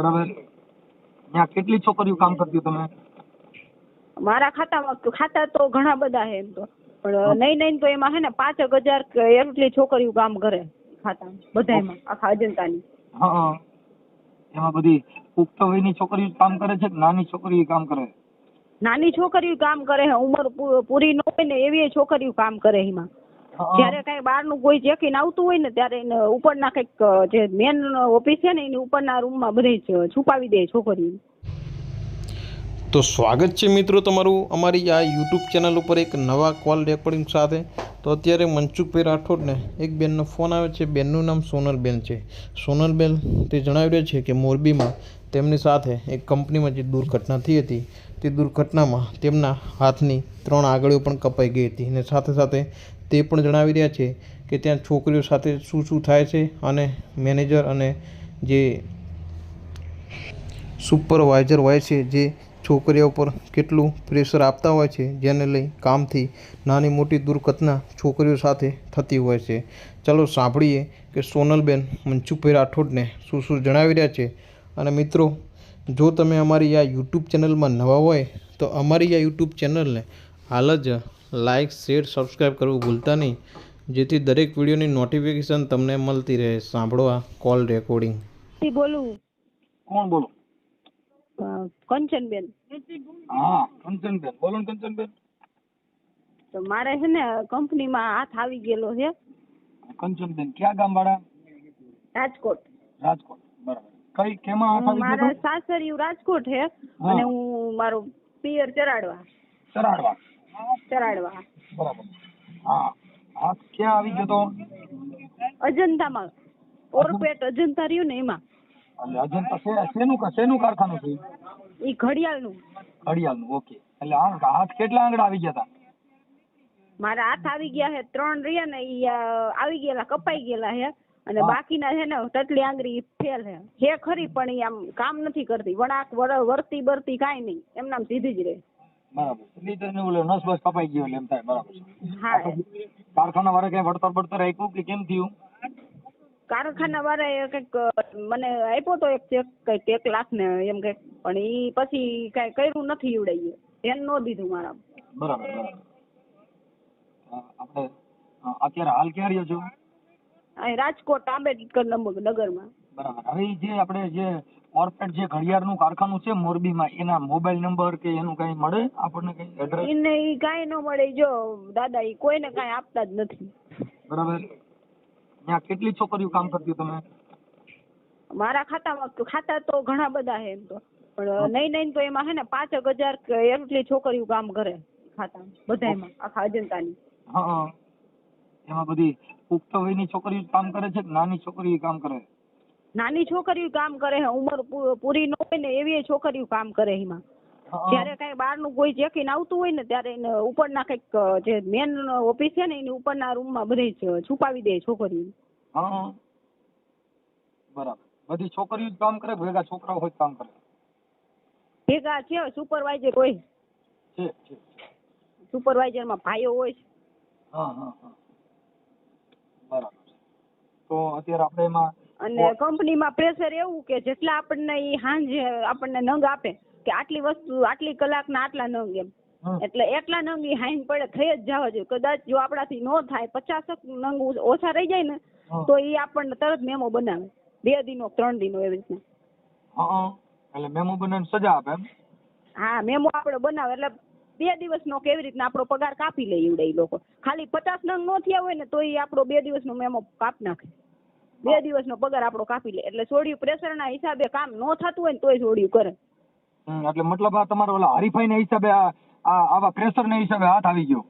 બરાબર? ત્યાં કેટલી છોકરીઓ કામ કરતી તમે? મારા ખાતામાં ખાતા તો ઘણા બધા હે એમ તો. પણ નહીં નહીં તો એમાં હે ને પાંચ એક હજાર એટલી છોકરીઓ કામ કરે ખાતામાં બધામાં આખા અજંતાની. હા એમાં બધી પુખ્ત વયની છોકરીઓ કામ કરે છે કે નાની છોકરીઓ કામ કરે? નાની છોકરીઓ કામ કરે હે ઉંમર પૂરી ન હોય ને એવી છોકરીઓ કામ કરે એમાં. જ્યારે કઈ બહારનું કોઈ ચેકિંગ આવતું હોય ને ત્યારે એને ઉપરના કંઈક જે મેન ઓફિસ છે ને એની ઉપરના રૂમમાં બધે છુપાવી દે છોકરીઓ તો સ્વાગત છે મિત્રો તમારું અમારી આ યુટ્યુબ ચેનલ ઉપર એક નવા કોલ રેકોર્ડિંગ સાથે. તો અત્યારે મનસુખભાઈ રાઠોડને એક બેનનો ફોન આવે છે. બેનનું નામ સોનલબેન છે. સોનલબેન તે જણાવી રહ્યા છે કે મોરબીમાં તેમની સાથે એક કંપનીમાં જે દુર્ઘટના થઈ હતી તે દુર્ઘટનામાં તેમના હાથની ત્રણ આંગળીઓ પણ કપાઈ ગઈ હતી. અને સાથે સાથે તે પણ જણાવી રહ્યા છે કે ત્યાં છોકરીઓ સાથે શું શું થાય છે અને મેનેજર અને જે સુપરવાઇઝર હોય છે, જે છોકરીઓ પર કેટલું પ્રેશર આપતા હોય છે, જેને લઈ કામથી નાની મોટી દુર્ઘટના છોકરીઓ સાથે થતી હોય છે. ચાલો સાંભળીએ કે સોનલબેન મનસુખભાઈ રાઠોડને શું શું જણાવી રહ્યા છે. અને મિત્રો, જો તમે અમારી આ યુટ્યુબ ચેનલમાં નવા હોય તો અમારી આ યુટ્યુબ ચેનલને હાલ જ લાઇક શેર સબસ્ક્રાઈબ કરવું ભૂલતા નહીં. જેથી દરેક વિડીયોની નોટિફિકેશન તમને મળતી રહે. સાંભળો આ કોલ રેકોર્ડિંગ. બોલું. કોણ બોલો? કંચનબેન. હા કંચનબેન. બોલો ને કંચનબેન. તો મારે છે ને કંપનીમાં હાથ આવી ગયેલો છે. કંચનબેન ક્યાં ગામ વાળા રાજકોટ. રાજકોટ. બરાબર. કઈ કેમાં હાથ આવી મારા સાસરિયું રાજકોટ છે. અને હું મારો પિયર ચરાડવા. ચરાડવા. ચરાડવા બરાબર. હા હાથ ક્યાં આવી ગયો તો? અજંતામાં. ઓરપેટ અજંતા? રહ્યું ને એમાં. એટલે અજંતા શે- શેનું શેનું કારખાનું છે? ઈ ઘડિયાળનું. ઘડિયાળનું ઓકે. એટલે આ હાથ કેટલા આંગળા આવી ગયા હતા મારા હાથ આવી ગયા છે ત્રણ રહ્યા ને ઈ આવી ગયેલા કપાઈ ગયેલા છે અને બાકીના છે ને ટટલી આંગળી ફેલ છે હે ખરી પણ એ આમ કામ નથી કરતી. વળાક વર વળતી બરતી કાંઈ નહીં. એમનામ સીધી જ રહે. બરાબર. એટલે તને ઓલો નસ બસ કપાઈ ગયો એટલે એમ થાય બરાબર છે. કારખાના વાળા કઈ વળતર બળતર આપ્યું કે કેમ થયું? કારખાના વાળાએ કંઈક અ, મને આપ્યો તો એક ચેક કંઈક એક લાખ ને એમ કંઈક. પણ ઈ પછી કાંઈ કર્યું નથી ઈવડાઈએ ધ્યાન નો દીધું મારા. બરાબર બરાબર. આપણે અત્યારે હાલ ક્યાં રહ્યો છો? અહીં રાજકોટ આંબેડકર નગર નગરમાં. બરાબર. હવે જે આપણે જે ઓર્પેટ જે ઘડિયાળનું કારખાનું છે મોરબીમાં એના મોબાઈલ નંબર કે એનું કઈ મળે? આપણને કઈ એડ્રેસ એને ઈ કાંઈ ન મળે. જો દાદા ઈ કોઈને કઈ આપતા જ નથી. બરાબર. ત્યાં કેટલી છોકરીઓ કામ કરતી તમે? મારા ખાતામાં ખાતા તો ઘણા બધા છે એમ તો. પણ નહીં નહીં તો એમાં હે ને પાંચ એક હજાર એટલી છોકરીઓ કામ કરે ખાતામાં બધામાં આખા અજંતાની. હા એમાં બધી પુખ્ત વયની છોકરીઓ કામ કરે છે કે નાની છોકરીઓ કામ કરે? નાની છોકરીઓ કામ કરે હે ઉંમર પૂરી ન હોય ને એવી છોકરીઓ કામ કરે એમાં. જ્યારે કઈ બહારનું કોઈ ચેકિંગ આવતું હોય ને ત્યારે એને ઉપરના કંઈક જે મેન ઓફિસ છે ને એની ઉપરના રૂમમાં બધે છુપાવી દે છોકરીઓ. બરાબર. બધી છોકરીઓ જ કામ કરે ભેગા છોકરાઓ હોય કામ કરે? ભેગા છે સુપરવાઇઝર હોય. છે છે. સુપરવાઇઝરમાં ભાઈઓ હોય છે. હા હા હા. બરાબર. તો અત્યારે આપણે એમાં અને કંપનીમાં પ્રેશર એવું કે જેટલા આપણને ઈ સાંજે આપણને નંગ આપે કે આટલી વસ્તુ આટલી કલાકના આટલા નંગ એમ. એટલે એટલા નંગ ઈ હાઈન પડે થઈ જ જવા જોઈએ. કદાચ જો આપણાથી ન થાય પચાસક નંગ ઓછા રહી જાય ને તો ઈ આપણને તરત મેમો બનાવે. બે દિનો ત્રણ દિનો એવી રીતના. એટલે મેમો બનાવીને સજા આપે એમ? હા મેમો આપણે બનાવે. એટલે બે દિવસનો કેવી રીતના આપણો પગાર કાપી લે એવડે ઈ લોકો. ખાલી પચાસ નંગ નો થયા હોય ને તો ઈ આપણો બે દિવસનો મેમો કાપ નાખે. બે દિવસનો પગાર આપણો કાપી લે. એટલે સોડિયું પ્રેશરના હિસાબે કામ નો થતું હોય ને તોય સોડિયું કરે. એટલે મતલબ આ તમારો ઓલા હરીફાઈ ના હિસાબે આ આવા પ્રેશર ના હિસાબે હાથ આવી ગયો.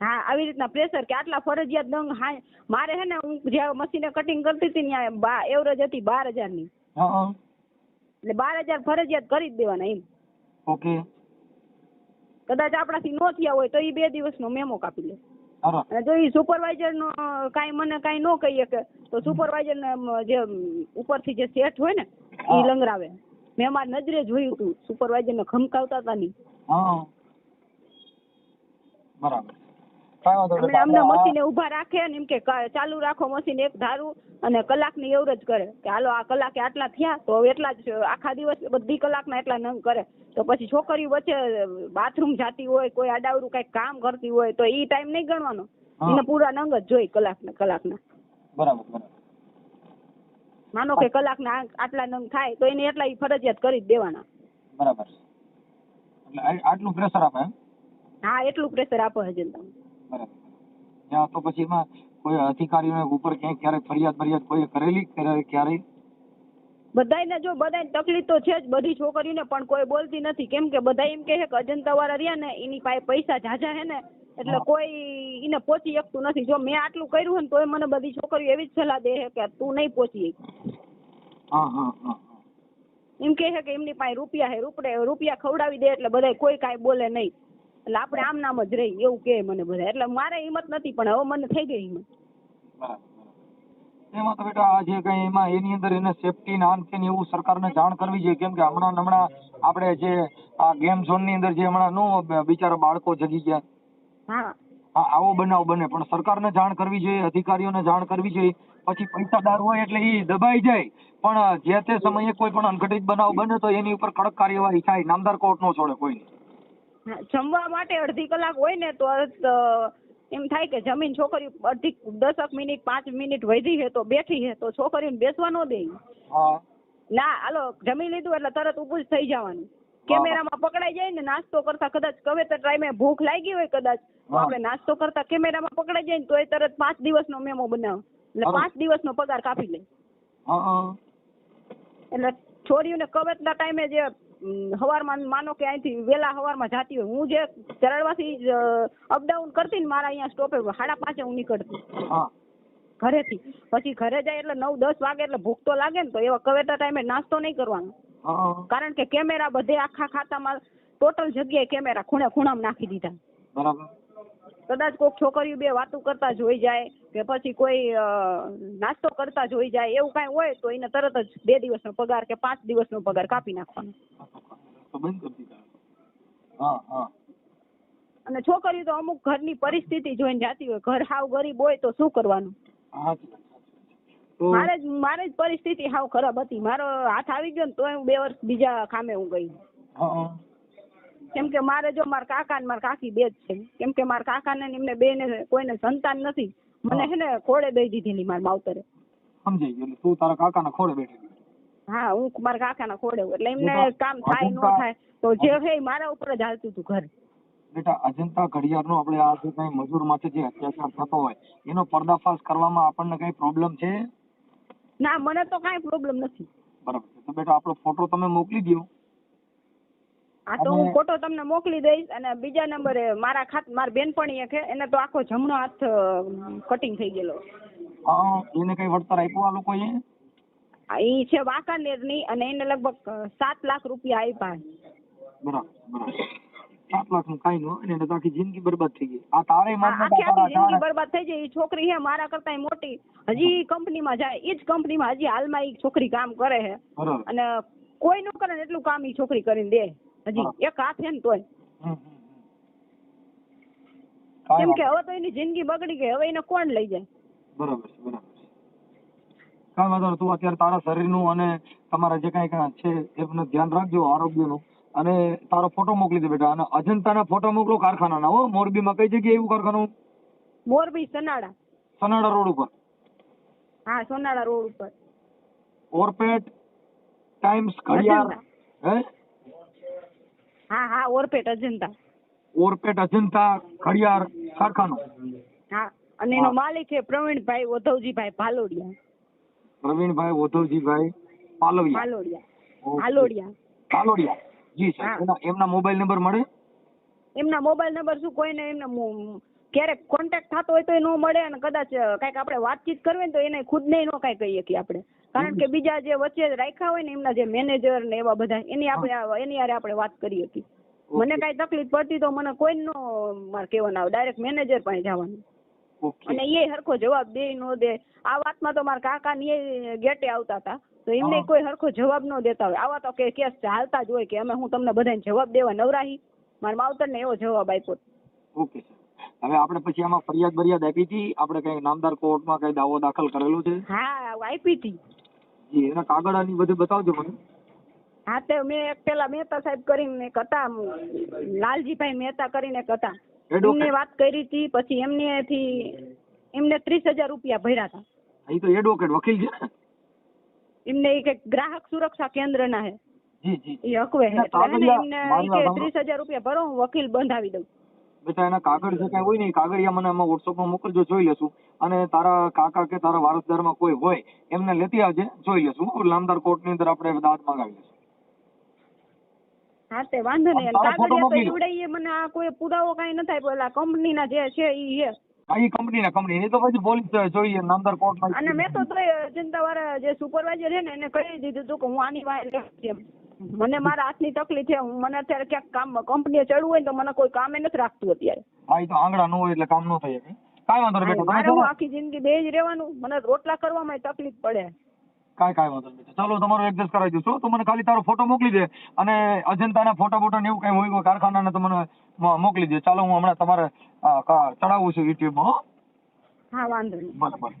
હા આવી રીતના પ્રેશર કે આટલા ફરજિયાત દંગ હા મારે હે ને હું જ્યાં મશીને કટિંગ કરતી હતી ત્યાં એવરેજ હતી બાર હજારની હા હા. એટલે બાર હજાર ફરજિયાત કરી જ દેવાના એમ. ઓકે. કદાચ આપણાથી નો થયા હોય તો એ બે દિવસનો મેમો કાપી લે. જો એ સુપરવાઇઝર નો કાઈ મને કઈ નો કહીએ કે તો સુપરવાઇઝર ને જે ઉપરથી જે સેટ હોય ને એ લંગરાવે. મેં મારી નજરે જોયું હતું સુપરવાઇઝર ને ખમકાવતા હતા ની બરાબર. ઊભા આ- મશીને ઊભા રાખે ને એમ કે ચાલુ રાખો મશીન એક ધારું અને કલાકની એવરેજ કરે. કે હાલો આ કલાકે આટલા થયા તો એટલા જ આખા દિવસ બધી કલાકના એટલા નંગ કરે. તો પછી છોકરીઓ વચ્ચે બાથરૂમ જાતી હોય કોઈ આડાવરું કઈ કામ કરતી હોય તો ઈ ટાઈમ નહીં ગણવાનો. એને પૂરા નંગ જ જોઈ કલાકના કલાકના. બરાબર બરાબર. માનો કે કલાકના આટલા નંગ થાય તો એને એટલા ઈ ફરજિયાત કરી જ દેવાના. બરાબર. આટલું પ્રેશર આપે હા એટલું પ્રેશર આપો હજે તમે બરાબર ત્યાં તો પછી એમાં કોઈ અધિકારીઓને ઉપર ક્યાંય ક્યારેય ફરિયાદ ફરિયાદ કોઈ કરેલી? ક્યારે ક્યારેય? બધાયને જો બધાય તકલીફ તો છે જ બધી છોકરીઓને પણ કોઈ બોલતી નથી. કેમ કે બધા એમ કહે કે અજંતા વાળા રહ્યા ને એની પાસે પૈસા જાજા હે ને એટલે કોઈ એને પહોંચી શકતું નથી. જો મેં આટલું કર્યું હોય ને તોય મને બધી છોકરીઓ એવી જ સલાહ દે છે કે તું નહીં પહોંચી શકી. હા હા હા હા. એમ કહે છે કે એમની પાસે રૂપિયા હે રૂપડે રૂપિયા ખવડાવી દે એટલે બધાય કોઈ કાંઈ બોલે નહીં. એટલે આપણે આમ નામ જ રહી એવું કે મને બધા. એટલે મારે હિંમત નથી પણ હવે મને થઈ ગઈ હિંમત. એમાં તો બેટા આ જે કઈ એમાં એની અંદર એને સેફટી ના અંતે એવું સરકારને જાણ કરવી જોઈએ. કેમ કે હમણાં હમણાં આપણે જે આ ગેમ ઝોનની અંદર જે હમણાં નો બિચારા બાળકો જગી ગયા. હા. આવો બનાવ બને પણ સરકારને જાણ કરવી જોઈએ અધિકારીઓને જાણ કરવી જોઈએ. પછી પૈસાદાર હોય એટલે એ દબાઈ જાય. પણ જે તે સમયે કોઈ પણ અનઘટિત બનાવ બને તો એની ઉપર કડક કાર્યવાહી થાય. નામદાર કોર્ટ નો છોડે કોઈ જમવા માટે અડધી કલાક હોય ને તો તો એમ થાય કે જમીન છોકરી અડધી દસક મિનિટ પાંચ મિનિટ વધી છે તો બેઠી હે તો છોકરીને બેસવા ન દે. ના હાલો જમી લીધું એટલે તરત ઉભું જ થઈ જવાનું. કેમેરામાં પકડાઈ જાય ને નાસ્તો કરતા કદાચ કવેતર ટાઈમે ભૂખ લાગી હોય કદાચ. તો આપણે નાસ્તો કરતા કેમેરામાં પકડાઈ જાય ને તો એ તરત પાંચ દિવસનો મેમો બનાવ. એટલે. પાંચ દિવસનો પગાર કાપી લે. હા હા. એટલે છોરીઓને કવેતના ટાઈમે જે હવારમાં માનો કે અહીંથી વેલા હવારમાં જાતી હોય. હું જે ચરણવાથી અપડાઉન કરતી ને મારા અહીંયા સ્ટોપે સાડા પાંચે હું નીકળતી. ઘરેથી. પછી ઘરે જાય એટલે નવ દસ વાગે એટલે ભૂખ તો લાગે ને તો એવા કવેટા ટાઈમે નાસ્તો નહીં કરવાનો. કારણ કે કેમેરા બધે આખા ખાતામાં ટોટલ જગ્યાએ કેમેરા ખૂણે ખૂણામાં નાખી દીધા. કદાચ કોઈક છોકરીઓ બે વાતો કરતા જોઈ જાય કે પછી કોઈ નાસ્તો કરતા જોઈ જાય એવું કાંઈ હોય તો એને તરત જ બે દિવસનો પગાર કે પાંચ દિવસનો પગાર કાપી નાખવાનો. અને છોકરીઓ તો અમુક ઘરની પરિસ્થિતિ જોઈને જાતી હોય ઘર હાવ ગરીબ હોય તો શું કરવાનું? મારે જ મારે જ પરિસ્થિતિ હાવ ખરાબ હતી. મારો હાથ આવી ગયો ને તો હું બે વર્ષ બીજા કામે હું ગઈ. કેમ કે મારે જો મારા કાકા ને મારા કાકી બે જ છે. કેમ કે મારા કાકા ને એમને બે ને કોઈને સંતાન નથી. મને હે. ને ખોડે દઈ દીધેલી મારા માવતરે. સમજાઈ ગયું. તું તારા કાકાના ખોળે બેઠી હા હું મારા કાકાના હું. એટલે એમને કામ થાય ન થાય તો જે હે મારા ઉપર જ હાલતું હતું ઘર. બેટા અજંતા ઘડિયાળનો આપણે આ જે કઈ મજૂર માટે જે અત્યાચાર થતો હોય એનો પર્દાફાશ કરવામાં આપણને કઈ પ્રોબ્લેમ છે? ના મને તો કાંઈ પ્રોબ્લેમ નથી. બરાબર તો બેટા આપણો ફોટો તમે મોકલી દો આ તો હું ફોટો તમને મોકલી દઈશ અને બીજા નંબરે મારા ખાત મારી બેનપણીએ હે એને તો આખો જમણો હાથ કટિંગ થઈ ગયેલો. હા એને કઈ વળતર આપ્યું આ લોકોએ? ઈ છે વાંકાનેરની અને એને લગભગ સાત લાખ રૂપિયા આપ્યા. બરાબર બરાબર. સાત લાખનું કઈ નું એને આખી જિંદગી બરબાદ થઈ ગઈ. આ તારે જિંદગી બરબાદ થઈ જાય એ છોકરી હે મારા કરતા મોટી. હજી કંપની માં જાય એ જ કંપનીમાં હજી હાલમાં એ છોકરી કામ કરે છે. અને કોઈ નું કરે ને એટલું કામ ઈ છોકરી કરીને દે. હજી એક હાથ ને તોય. કેમ કે હવે તો એની જિંદગી બગડી ગઈ હવે એને કોણ લઈ જાય? બરાબર છે બરાબર છે. કાંઈ વાંધો તું અત્યારે તારા શરીરનું અને તમારા જે કાંઈ કાંઈ છે એનું ધ્યાન રાખજો આરોગ્યનું. અને તારો ફોટો મોકલી દે બેટા. અને અજંતાના ફોટો મોકલો કારખાનાના હો. મોરબીમાં કઈ જગ્યાએ એવું કારખાનું? મોરબી સનાડા. સનાડા રોડ ઉપર. હા સોનાડા રોડ ઉપર. ઓરપેટ ટાઈમ્સ ઘડિયાળ હે? હા હા ઓરપેટ અજંતા. ઓરપેટ અજંતા ખડિયાર કારખાનું. હા અને એનો માલિક છે પ્રવીણભાઈ ઓધવજીભાઈ ભાલોડિયા. પ્રવીણભાઈ ઓધવજીભાઈ પાલવિયા પાલોડિયા. હાલોડિયા. પાલોડિયા. જી સર એમના મોબાઈલ નંબર મળે? એમના મોબાઈલ નંબર શું કોઈને એમના ક્યારેક કોન્ટેક્ટ થતો હોય તો ન મળે અને કદાચ કાંઈક આપણે વાતચીત કરવી ને તો એને ખુદને નો કાંઈ કહીએ કે આપણે. કારણ કે બીજા જે વચ્ચે રાખ્યા હોય ને એમના જે મેનેજર ને એવા બધા એની આપણે એની હારે આપણે વાત કરી હતી. મને. કાંઈ તકલીફ પડતી તો મને કોઈ નો મારે કહેવાનું આવે ડાયરેક્ટ મેનેજર પાસે જવાનું. અને એ હરખો જવાબ દે નો દે. આ વાતમાં તો મારા કાકા ની ગેટે આવતા હતા. તો એમને કોઈ હરખો જવાબ ન દેતા હોય. આવા તો કે કેસ ચાલતા જ હોય કે અમે હું તમને બધાને જવાબ દેવા નવરાહી. મારા માવતર ને એવો જવાબ આપ્યો. ઓકે હવે આપણે પછી આમાં ફરિયાદ બરિયાદ આપી હતી? આપણે કઈ નામદાર કોર્ટમાં કઈ દાવો દાખલ કરેલો છે? હા આપી હતી. જી એના કાગળ આની બધું બતાવજો મને. હા તે મેં એક પેલા મહેતા સાહેબ કરીને એક હતા લાલજીભાઈ મહેતા કરીને એક હતા એમને વાત કરી હતી પછી એમનેથી એમને ત્રીસ હજાર રૂપિયા ભર્યા હતા. અહીં તો એડવોકેટ વકીલ છે એમને એક ગ્રાહક સુરક્ષા કેન્દ્રના હે. જી જી. એ હકવે હે. હે ને એમને. ત્રીસ હજાર રૂપિયા ભરો હું વકીલ બંધાવી દઉં. બેટા એના કાગળ જે કઈ હોય ને એ કાગળિયા મને આમાં વોટ્સઅપમાં મોકલજો જોઈ લેશું. અને તારા કાકા કે તારા વારસદારમાં કોઈ હોય એમને લેતી આવજે જોઈ લેશું. નામદાર કોર્ટની અંદર આપણે દાદ મંગાવી લેશું હા તે વાંધો નહીં. કાગળિયા તો ઈ મને આ કોઈ પુરાવો કાંઈ ન થાય પેલા કંપનીના જે છે ઈ છે. આ કંપની કંપનીના કંપની એ તો પછી પોલીસ જોઈએ નામદાર કોર્ટમાં અને મેં તો જનતા વાળા જે સુપરવાઇઝર છે ને એને કહી દીધું હતું કે હું આની વાય મને મારા હાથની તકલીફ છે. મને અત્યારે ક્યાંક કામ કંપનીએ ચડવું હોય ને તો મને કોઈ કામે નથી રાખતું અત્યારે. હા તો આંગળા ન હોય એટલે કામ ન થાય કાઈ વાંધો નહીં બેટા મારે હું આખી જિંદગી બે જ રહેવાનું. મને રોટલા કરવામાં તકલીફ પડે. કાઈ કાઈ વાંધો નહીં ચાલો તમારો એડજસ્ટ કરાવી દઉં તો મને ખાલી તારો ફોટો મોકલી દે અને અજંતાના ફોટા ફોટો ને એવું કઈ હોય કારખાનાના તો મને મોકલી દે. ચાલો હું હમણાં તમારે ચડાવું છું યુટ્યુબમાં હો. હા વાંધો નહીં. ભલે.